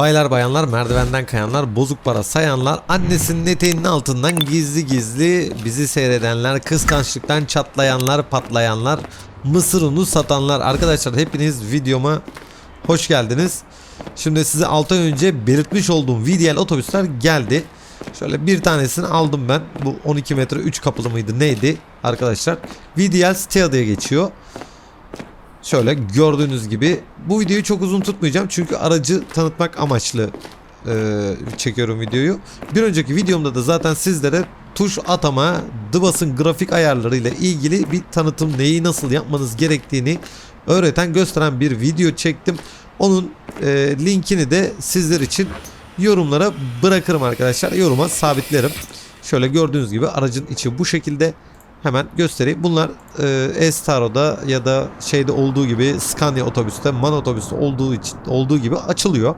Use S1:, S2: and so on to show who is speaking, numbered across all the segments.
S1: Baylar bayanlar merdivenden kayanlar bozuk para sayanlar annesinin eteğinin altından gizli gizli bizi seyredenler kıskançlıktan çatlayanlar patlayanlar mısır unu satanlar arkadaşlar hepiniz videoma hoş geldiniz. Şimdi size 6 ay önce belirtmiş olduğum VDL otobüsler geldi. Şöyle bir tanesini aldım ben. Bu 12 metre 3 kapılı mıydı neydi arkadaşlar. VDL Stea diye geçiyor. Şöyle gördüğünüz gibi bu videoyu çok uzun tutmayacağım çünkü aracı tanıtmak amaçlı e, çekiyorum videoyu. Bir önceki videomda da zaten sizlere tuş atama, DBAS'ın grafik ayarlarıyla ilgili bir tanıtım neyi nasıl yapmanız gerektiğini öğreten gösteren bir video çektim. Onun e, linkini de sizler için yorumlara bırakırım arkadaşlar. Yoruma sabitlerim. Şöyle gördüğünüz gibi aracın içi bu şekilde. Hemen göstereyim. Bunlar e, Estaro'da ya da şeyde olduğu gibi Scania otobüste, MAN otobüste olduğu için olduğu gibi açılıyor.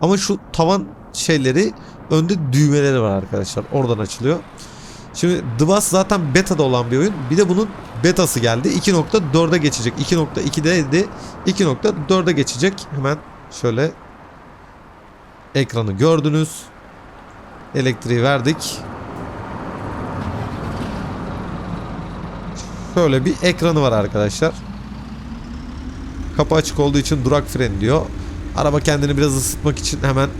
S1: Ama şu tavan şeyleri önde düğmeleri var arkadaşlar. Oradan açılıyor. Şimdi The zaten beta'da olan bir oyun. Bir de bunun betası geldi. 2.4'e geçecek. 2.2'deydi. 2.4'e geçecek. Hemen şöyle ekranı gördünüz. Elektriği verdik. Şöyle bir ekranı var arkadaşlar. Kapı açık olduğu için durak fren diyor. Araba kendini biraz ısıtmak için hemen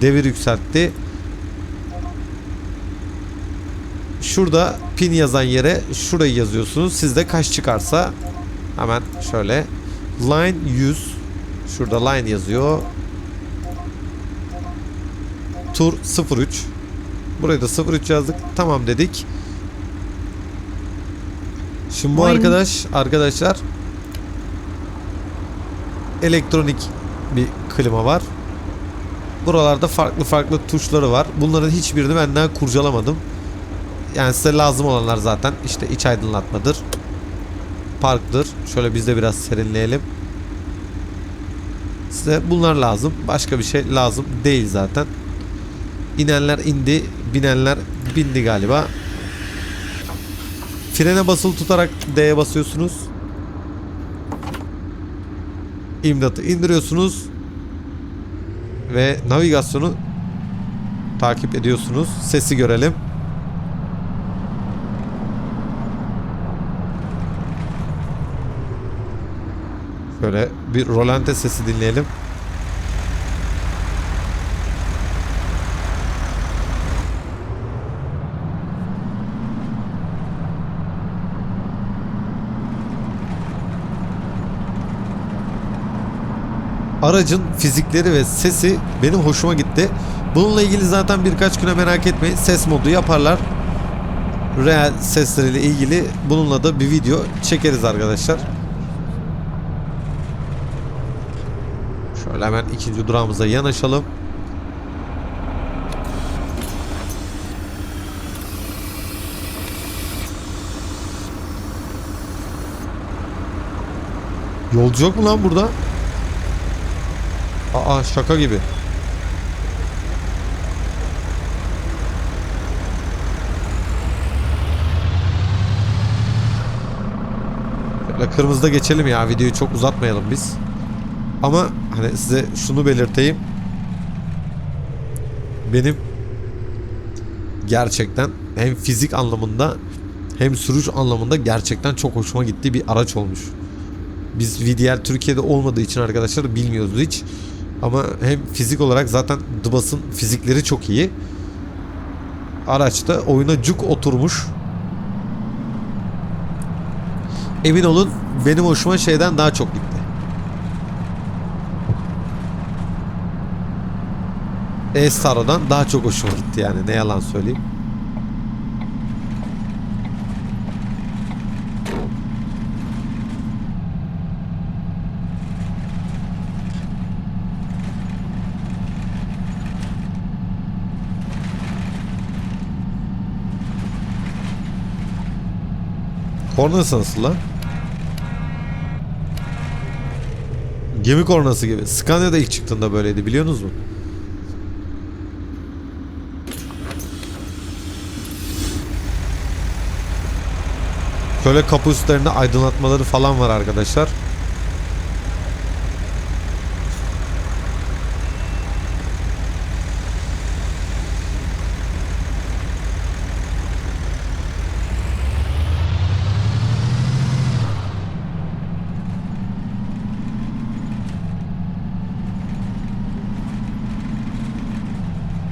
S1: devir yükseltti. Şurada pin yazan yere şurayı yazıyorsunuz. Sizde kaç çıkarsa hemen şöyle line 100 şurada line yazıyor. Tur 03 Burayı da 03 yazdık. Tamam dedik. Şimdi bu
S2: Aynen.
S1: arkadaş arkadaşlar elektronik bir klima var. Buralarda farklı farklı tuşları var. Bunların hiçbirini ben daha kurcalamadım. Yani size lazım olanlar zaten işte iç aydınlatmadır. Parktır. Şöyle biz de biraz serinleyelim. Size bunlar lazım. Başka bir şey lazım değil zaten. İnenler indi, binenler bindi galiba. Frene basılı tutarak D'ye basıyorsunuz. İmdatı indiriyorsunuz. Ve navigasyonu takip ediyorsunuz. Sesi görelim. Şöyle bir rolante sesi dinleyelim. Aracın fizikleri ve sesi benim hoşuma gitti. Bununla ilgili zaten birkaç güne merak etmeyin. Ses modu yaparlar. Real sesleriyle ilgili bununla da bir video çekeriz arkadaşlar. Şöyle hemen ikinci durağımıza yanaşalım. Yolcu yok mu lan burada? Aa şaka gibi. Böyle kırmızıda geçelim ya videoyu çok uzatmayalım biz. Ama hani size şunu belirteyim. Benim gerçekten hem fizik anlamında hem sürüş anlamında gerçekten çok hoşuma gittiği bir araç olmuş. Biz VDL Türkiye'de olmadığı için arkadaşlar bilmiyoruz hiç. Ama hem fizik olarak zaten Dıbas'ın fizikleri çok iyi. Araçta oyuna cuk oturmuş. Emin olun benim hoşuma şeyden daha çok gitti. E-Staro'dan daha çok hoşuma gitti yani ne yalan söyleyeyim. Kornası nasıl lan? Gemi kornası gibi. Scania'da ilk çıktığında böyleydi biliyorsunuz mu? Şöyle kapı üstlerinde aydınlatmaları falan var arkadaşlar.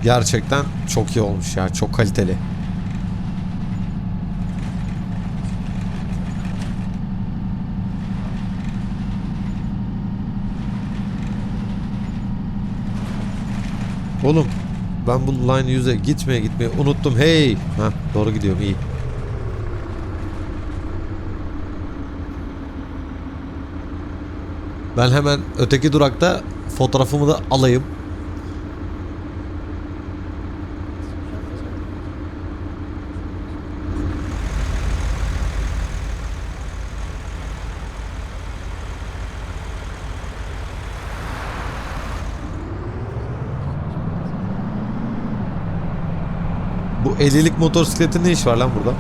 S1: Gerçekten çok iyi olmuş ya. Çok kaliteli. Oğlum ben bu line 100'e gitmeye gitmeye unuttum. Hey. Ha doğru gidiyorum iyi. Ben hemen öteki durakta fotoğrafımı da alayım. 50'lik motosikletin ne iş var lan burada?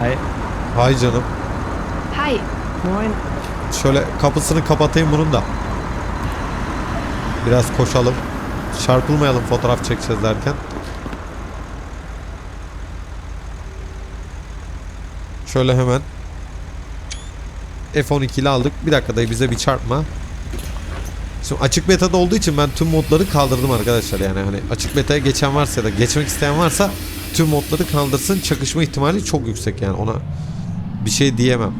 S2: Hi.
S1: Hay canım.
S3: Hi.
S2: Moin.
S1: Şöyle kapısını kapatayım bunun da. Biraz koşalım. Çarpılmayalım fotoğraf çekeceğiz derken. Şöyle hemen F12 ile aldık. Bir dakika dayı bize bir çarpma. Şimdi açık beta'da olduğu için ben tüm modları kaldırdım arkadaşlar yani hani açık beta'ya geçen varsa ya da geçmek isteyen varsa tüm modları kaldırsın çakışma ihtimali çok yüksek yani ona bir şey diyemem.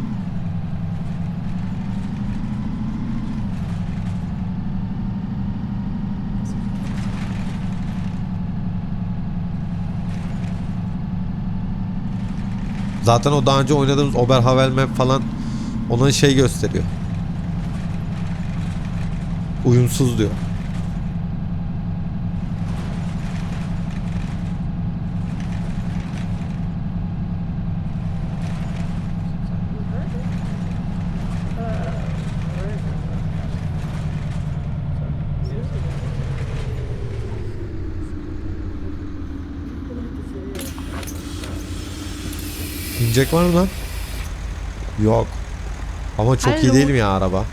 S1: Zaten o daha önce oynadığımız Oberhavel Map falan ona şey gösteriyor. Uyumsuz diyor. İnecek var mı lan? Yok. Ama çok iyi
S3: Alo.
S1: değil mi ya araba?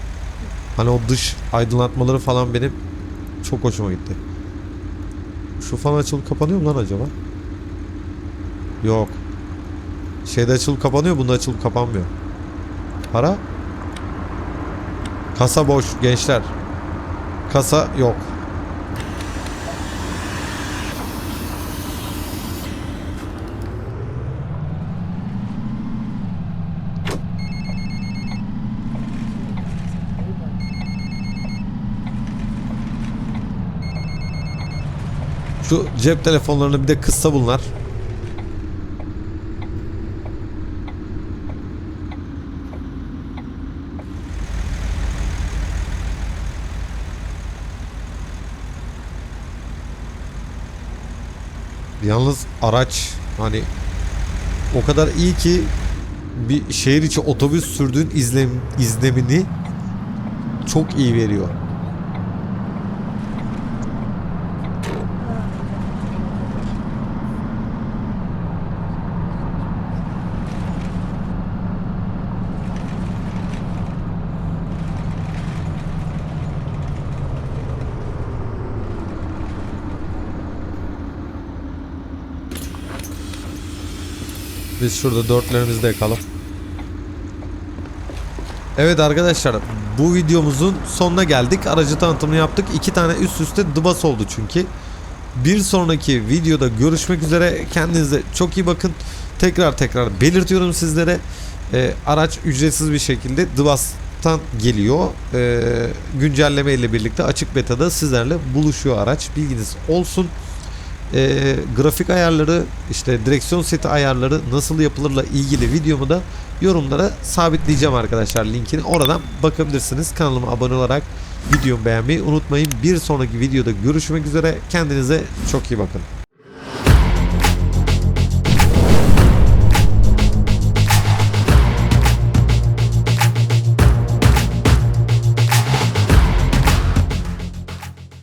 S1: Hani o dış aydınlatmaları falan benim çok hoşuma gitti. Şu falan açılıp kapanıyor mu lan acaba? Yok. Şeyde açılıp kapanıyor, bunda açılıp kapanmıyor. Para? Kasa boş gençler. Kasa yok. Şu cep telefonlarını bir de kıssa bunlar. Yalnız araç hani o kadar iyi ki bir şehir içi otobüs sürdüğün izlem, izlemini çok iyi veriyor. Biz şurada dörtlerimizi de yakalım. Evet arkadaşlar bu videomuzun sonuna geldik. Aracı tanıtımını yaptık. İki tane üst üste dıbas oldu çünkü. Bir sonraki videoda görüşmek üzere. Kendinize çok iyi bakın. Tekrar tekrar belirtiyorum sizlere. Ee, araç ücretsiz bir şekilde dıbastan geliyor. Ee, güncelleme ile birlikte açık betada sizlerle buluşuyor araç. Bilginiz olsun e, grafik ayarları işte direksiyon seti ayarları nasıl yapılırla ilgili videomu da yorumlara sabitleyeceğim arkadaşlar linkini. Oradan bakabilirsiniz. Kanalıma abone olarak videomu beğenmeyi unutmayın. Bir sonraki videoda görüşmek üzere. Kendinize çok iyi bakın